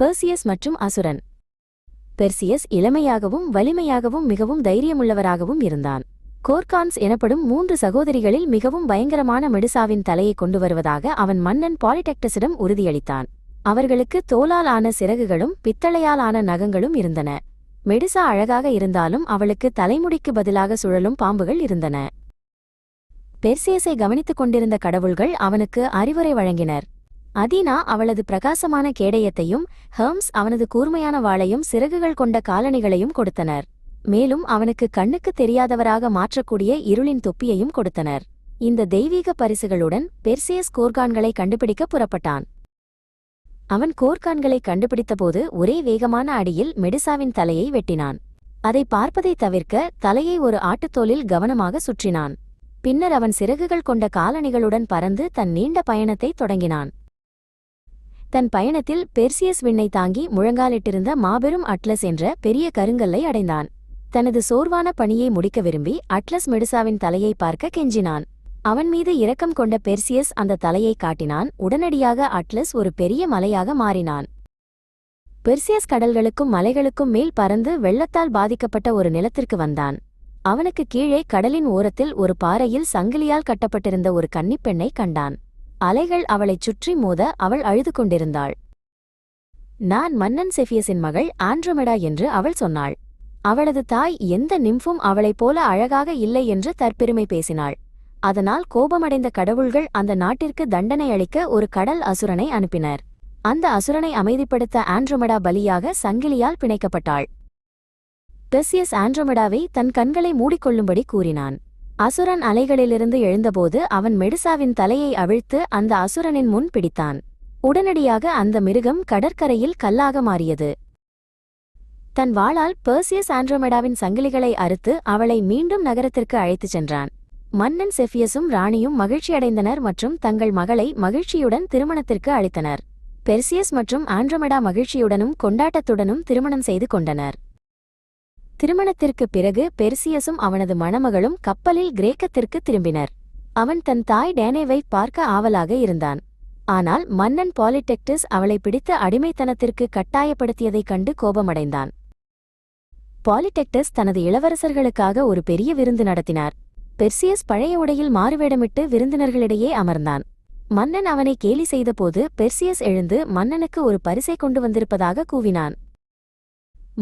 Perseus மற்றும் அசுரன். Perseus இளமையாகவும் வலிமையாகவும் மிகவும் தைரியமுள்ளவராகவும் இருந்தான். கோர்கான்ஸ் எனப்படும் மூன்று சகோதரிகளில் மிகவும் பயங்கரமான மெடுசாவின் தலையை கொண்டு வருவதாக அவன் மன்னன் பாலிடெக்டஸிடம் உறுதியளித்தான். அவர்களுக்கு தோலால் ஆன சிறகுகளும் பித்தளையால் ஆன நகங்களும் இருந்தன. மெடுசா அழகாக இருந்தாலும் அவளுக்கு தலைமுடிக்கு பதிலாக சுழலும் பாம்புகள் இருந்தன. பெர்சியஸை கவனித்துக் கொண்டிருந்த கடவுள்கள் அவனுக்கு அறிவுரை வழங்கினர். அதீனா அவளது பிரகாசமான கேடயத்தையும் ஹெர்ம்ஸ் அவனது கூர்மையான வாளையும் சிறகுகள் கொண்ட காலணிகளையும் கொடுத்தனர். மேலும் அவனுக்கு கண்ணுக்கு தெரியாதவராக மாற்றக்கூடிய இருளின் தொப்பியையும் கொடுத்தனர். இந்த தெய்வீக பரிசுகளுடன் பெர்சியஸ் கோர்கான்களை கண்டுபிடிக்க புறப்பட்டான். அவன் கோர்கான்களை கண்டுபிடித்தபோது ஒரே வேகமான அடியில் மெடிசாவின் தலையை வெட்டினான். அதை பார்ப்பதை தவிர்க்க தலையை ஒரு ஆட்டுத்தோலில் கவனமாக சுற்றினான். பின்னர் அவன் சிறகுகள் கொண்ட காலணிகளுடன் பறந்து தன் நீண்ட பயணத்தை தொடங்கினான். தன் பயணத்தில் பெர்சியஸ் விண்ணை தாங்கி முழங்காலிட்டிருந்த மாபெரும் அட்லஸ் என்ற பெரிய கருங்கல்லை அடைந்தான். தனது சோர்வான பணியை முடிக்க விரும்பி அட்லஸ் மெடுசாவின் தலையை பார்க்க கெஞ்சினான். அவன் மீது இரக்கம் கொண்ட பெர்சியஸ் அந்த தலையை காட்டினான். உடனடியாக அட்லஸ் ஒரு பெரிய மலையாக மாறினான். பெர்சியஸ் கடல்களுக்கும் மலைகளுக்கும் மேல் பறந்து வெள்ளத்தால் பாதிக்கப்பட்ட ஒரு நிலத்திற்கு வந்தான். அவனுக்கு கீழே கடலின் ஓரத்தில் ஒரு பாறையில் சங்கிலியால் கட்டப்பட்டிருந்த ஒரு கன்னிப்பெண்ணை கண்டான். அலைகள் அவளைச் சுற்றி மோத அவள் அழுது கொண்டிருந்தாள். நான் மன்னன் செஃபியஸின் மகள் ஆண்ட்ரோமெடா என்று அவள் சொன்னாள். அவளது தாய் எந்த நிம்ஃபும் அவளைப் போல அழகாக இல்லை என்று தற்பெருமை பேசினாள். அதனால் கோபமடைந்த கடவுள்கள் அந்த நாட்டிற்கு தண்டனை அளிக்க ஒரு கடல் அசுரனை அனுப்பினர். அந்த அசுரனை அமைதிப்படுத்த ஆண்ட்ரோமெடா பலியாக சங்கிலியால் பிணைக்கப்பட்டாள். பெர்சியஸ் ஆண்ட்ரோமெடாவை தன் கண்களை மூடிக்கொள்ளும்படி கூறினான். அசுரன் அலைகளிலிருந்து எழுந்தபோது அவன் மெடுசாவின் தலையை அவிழ்த்து அந்த அசுரனின் முன் பிடித்தான். உடனடியாக அந்த மிருகம் கடற்கரையில் கல்லாக மாறியது. தன் வாளால் பெர்சியஸ் ஆண்ட்ரோமெடாவின் சங்கிலிகளை அறுத்து அவளை மீண்டும் நகரத்திற்கு அழைத்துச் சென்றான். மன்னன் செஃபியஸும் ராணியும் மகிழ்ச்சியடைந்தனர் மற்றும் தங்கள் மகளை மகிழ்ச்சியுடன் திருமணத்திற்கு அழைத்தனர். பெர்சியஸ் மற்றும் ஆண்ட்ரோமெடா மகிழ்ச்சியுடனும் கொண்டாட்டத்துடனும் திருமணம் செய்து கொண்டனர். திருமணத்திற்குப் பிறகு பெர்சியஸும் அவனது மணமகளும் கப்பலில் கிரேக்கத்திற்கு திரும்பினர். அவன் தன் தாய் டேனேவை பார்க்க ஆவலாக இருந்தான். ஆனால் மன்னன் பாலிடெக்டிஸ் அவளை பிடித்து அடிமைத்தனத்திற்கு கட்டாயப்படுத்தியதைக் கண்டு கோபமடைந்தான். பாலிடெக்டஸ் தனது இளவரசர்களுக்காக ஒரு பெரிய விருந்து நடத்தினார். பெர்சியஸ் பழைய உடையில் மாறுவேடமிட்டு விருந்தினர்களிடையே அமர்ந்தான். மன்னன் அவனை கேலி செய்தபோது பெர்சியஸ் எழுந்து மன்னனுக்கு ஒரு பரிசை கொண்டு வந்திருப்பதாக கூவினான்.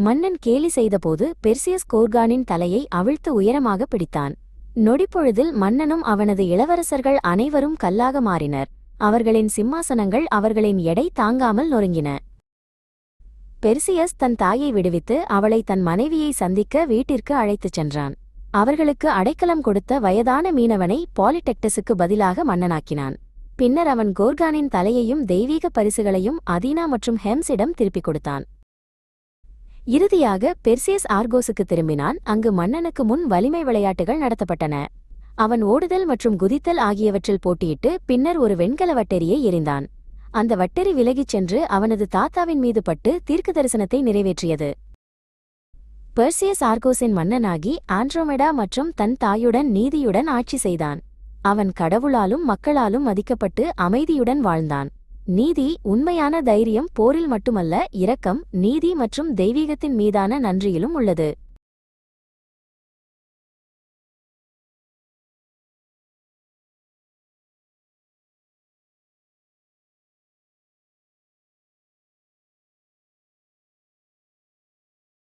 மன்னன் கேலி செய்தபோது பெர்சியஸ் கோர்கானின் தலையை அவிழ்த்து உயரமாக பிடித்தான். நொடிப்பொழுதில் மன்னனும் அவனது இளவரசர்கள் அனைவரும் கல்லாக மாறினர். அவர்களின் சிம்மாசனங்கள் அவர்களின் எடை தாங்காமல் நொறுங்கின. பெர்சியஸ் தன் தாயை விடுவித்து அவளை தன் மனைவியை சந்திக்க வீட்டிற்கு அழைத்துச் சென்றான். அவர்களுக்கு அடைக்கலம் கொடுத்த வயதான மீனவனை பாலிடெக்டஸுக்கு பதிலாக மன்னனாக்கினான். பின்னர் அவன் கோர்கானின் தலையையும் தெய்வீக பரிசுகளையும் அதீனா மற்றும் ஹெம்ஸிடம் திருப்பிக் கொடுத்தான். இறுதியாக பெர்சியஸ் ஆர்கோஸுக்கு திரும்பினான். அங்கு மன்னனுக்கு முன் வலிமை விளையாட்டுகள் நடத்தப்பட்டன. அவன் ஓடுதல் மற்றும் குதித்தல் ஆகியவற்றில் போட்டியிட்டு பின்னர் ஒரு வெண்கல வட்டெரியை எறிந்தான். அந்த வட்டெரி விலகிச் சென்று அவனது தாத்தாவின் மீது பட்டு தீர்க்க தரிசனத்தை நிறைவேற்றியது. பெர்சியஸ் ஆர்கோஸின் மன்னனாகி ஆண்ட்ரோமெடா மற்றும் தன் தாயுடன் நீதியுடன் ஆட்சி செய்தான். அவன் கடவுளாலும் மக்களாலும் மதிக்கப்பட்டு அமைதியுடன் வாழ்ந்தான். நீதி உண்மையான தைரியம் போரில் மட்டுமல்ல இரக்கம் நீதி மற்றும் தெய்வீகத்தின் மீதான நன்றியிலும் உள்ளது.